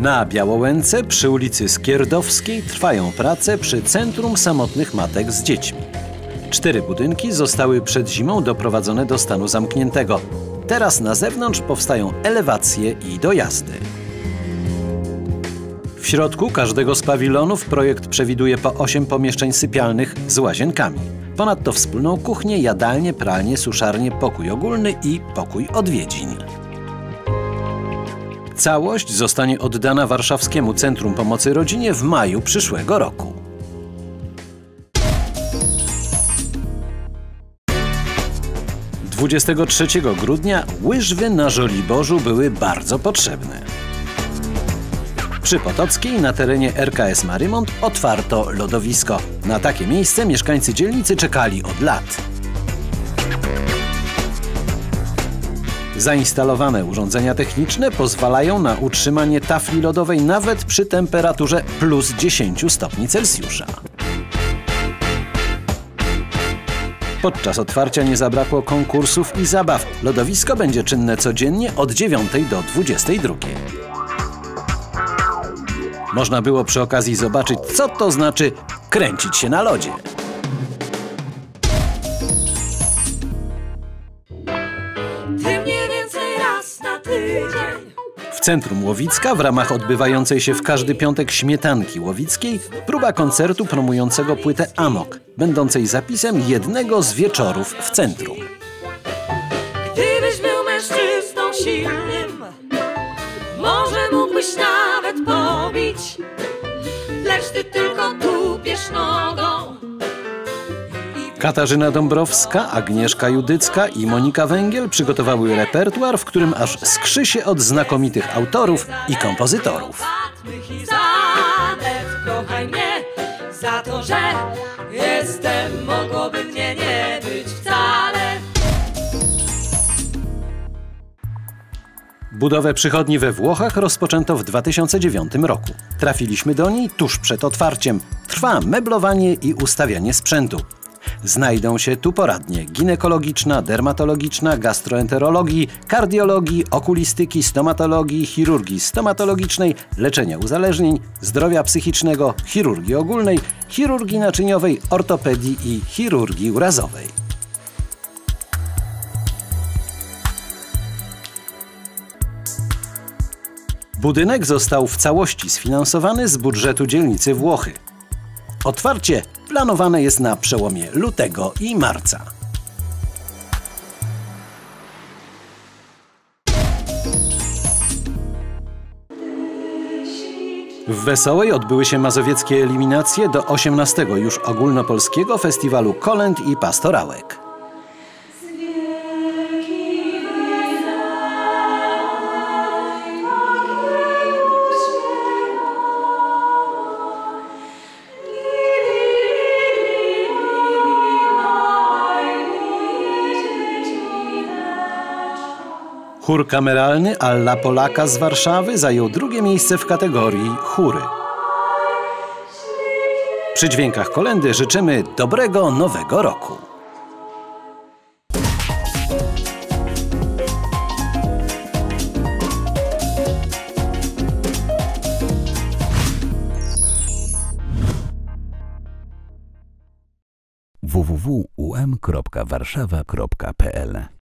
Na Białołęce przy ulicy Skierdowskiej trwają prace przy Centrum Samotnych Matek z Dziećmi. Cztery budynki zostały przed zimą doprowadzone do stanu zamkniętego. Teraz na zewnątrz powstają elewacje i dojazdy. W środku każdego z pawilonów projekt przewiduje po 8 pomieszczeń sypialnych z łazienkami. Ponadto wspólną kuchnię, jadalnię, pralnię, suszarnię, pokój ogólny i pokój odwiedzin. Całość zostanie oddana Warszawskiemu Centrum Pomocy Rodzinie w maju przyszłego roku. Dwudziestego 3 grudnia łyżwy na Żoliborzu były bardzo potrzebne. Przy Potockiej na terenie RKS Marymont otwarto lodowisko. Na takie miejsce mieszkańcy dzielnicy czekali od lat. Zainstalowane urządzenia techniczne pozwalają na utrzymanie tafli lodowej nawet przy temperaturze plus 10 stopni Celsjusza. Podczas otwarcia nie zabrakło konkursów i zabaw. Lodowisko będzie czynne codziennie od 9 do 22. Można było przy okazji zobaczyć, co to znaczy kręcić się na lodzie. Centrum Łowicka w ramach odbywającej się w każdy piątek śmietanki łowickiej próba koncertu promującego płytę Amok, będącej zapisem jednego z wieczorów w centrum. Gdybyś był mężczyzną silnym Może mógłbyś nawet pobić Lecz ty tylko Katarzyna Dąbrowska, Agnieszka Judycka i Monika Węgiel przygotowały repertuar, w którym aż skrzy się od znakomitych autorów i kompozytorów. Kochaj mnie za to, że jestem Mogłoby mnie nie być wcale Budowę przychodni we Włochach rozpoczęto w 2009 roku. Trafiliśmy do niej tuż przed otwarciem. Trwa meblowanie i ustawianie sprzętu. Znajdą się tu poradnie ginekologiczna, dermatologiczna, gastroenterologii, kardiologii, okulistyki, stomatologii, chirurgii stomatologicznej, leczenia uzależnień, zdrowia psychicznego, chirurgii ogólnej, chirurgii naczyniowej, ortopedii i chirurgii urazowej. Budynek został w całości sfinansowany z budżetu dzielnicy Włochy. Otwarcie planowane jest na przełomie lutego i marca. W Wesołej odbyły się mazowieckie eliminacje do 18 już ogólnopolskiego festiwalu kolęd i pastorałek. Chór kameralny Alla Polaka z Warszawy zajął drugie miejsce w kategorii chóry. Przy dźwiękach kolendy życzymy dobrego nowego roku. www.um.warszawa.pl